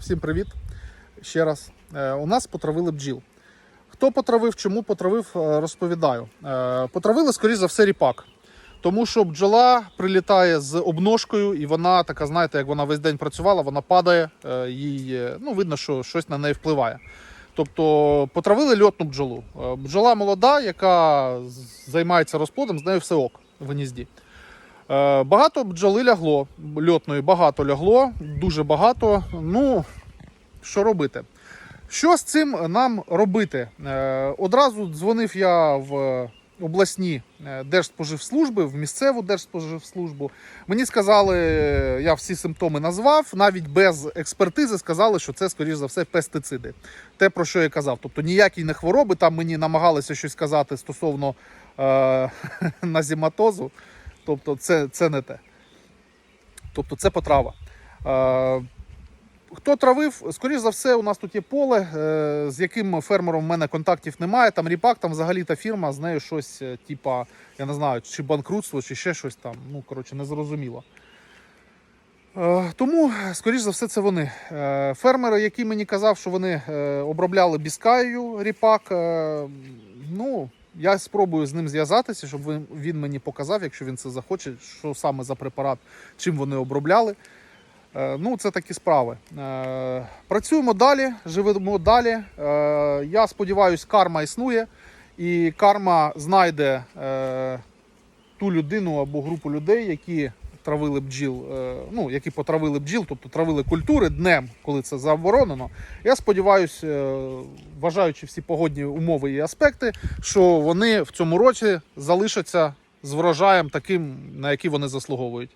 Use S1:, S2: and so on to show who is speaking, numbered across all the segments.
S1: Всім привіт ще раз. Е, У нас потравили бджіл. Хто потравив, чому потравив, е, розповідаю. Е, Потравили, скоріш за все, ріпак. Тому що бджола прилітає з обножкою, і вона така, знаєте, як вона весь день працювала, вона падає, їй ну, видно, що щось на неї впливає. Тобто потравили льотну бджолу. Бджола молода, яка займається розплодом, з нею все ок в гнізді. Е, Багато бджоли лягло, льотної багато лягло, дуже багато. Ну, що робити? Що з цим нам робити? Е, Одразу дзвонив я в обласні е, держспоживслужби, в місцеву держспоживслужбу. Мені сказали, я всі симптоми назвав, навіть без експертизи сказали, що це, скоріш за все, пестициди. Те, про що я казав. Тобто ніякі не хвороби, там мені намагалися щось сказати стосовно е, назіматозу. Тобто це, це не те. Тобто це потрава. Е, хто травив, скоріш за все, у нас тут є поле, е, з яким фермером в мене контактів немає. Там ріпак, там взагалі та фірма, з нею щось, е, типа, я не знаю, чи банкрутство, чи ще щось там. Ну, коротше, не зрозуміло. Е, Тому, скоріш за все, це вони. Е, Фермери, який мені казав, що вони обробляли біскаю ріпак, ну, я спробую з ним зв'язатися, щоб він, мені показав, якщо він це захоче, що саме за препарат, чим вони обробляли. Е, Ну, це такі справи. Е, Працюємо далі, живемо далі. Е, Я сподіваюся, карма існує, і карма знайде ту людину або групу людей, які травили бджіл, е, ну, які потравили бджіл, тобто травили культури днем, коли це заборонено. Я сподіваюся, е, вважаючи всі погодні умови і аспекти, що вони в цьому році залишаться з врожаєм таким, на який вони заслуговують.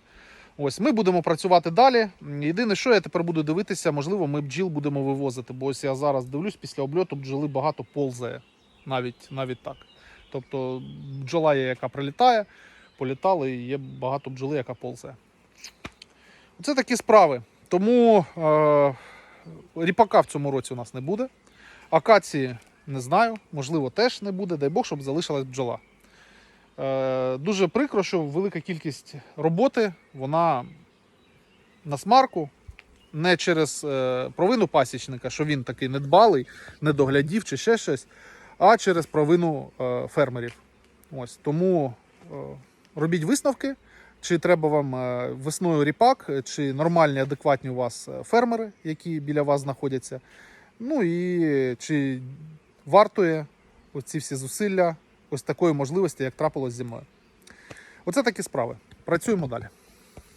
S1: Ось ми будемо працювати далі. Єдине, що я тепер буду дивитися, можливо, ми бджіл будемо вивозити. Бо ось я зараз дивлюсь, після обльоту бджоли багато ползає, навіть навіть так. Тобто бджола є, яка прилітає, політали, і є багато бджоли, яка ползає. Це такі справи. Тому е, ріпака в цьому році у нас не буде. Акації не знаю, можливо, теж не буде. Дай Бог, щоб залишилась бджола. Е, Дуже прикро, що велика кількість роботи вона на смарку, не через е, провину пасічника, що він такий недбалий, недоглядів чи ще щось, а через провину е, фермерів. Ось тому е, робіть висновки, чи треба вам е, весною ріпак, чи нормальні, адекватні у вас е, фермери, які біля вас знаходяться. Ну і чи вартує оці всі зусилля ось такої можливості, як трапилось зі мною. Оце такі справи. Працюємо далі.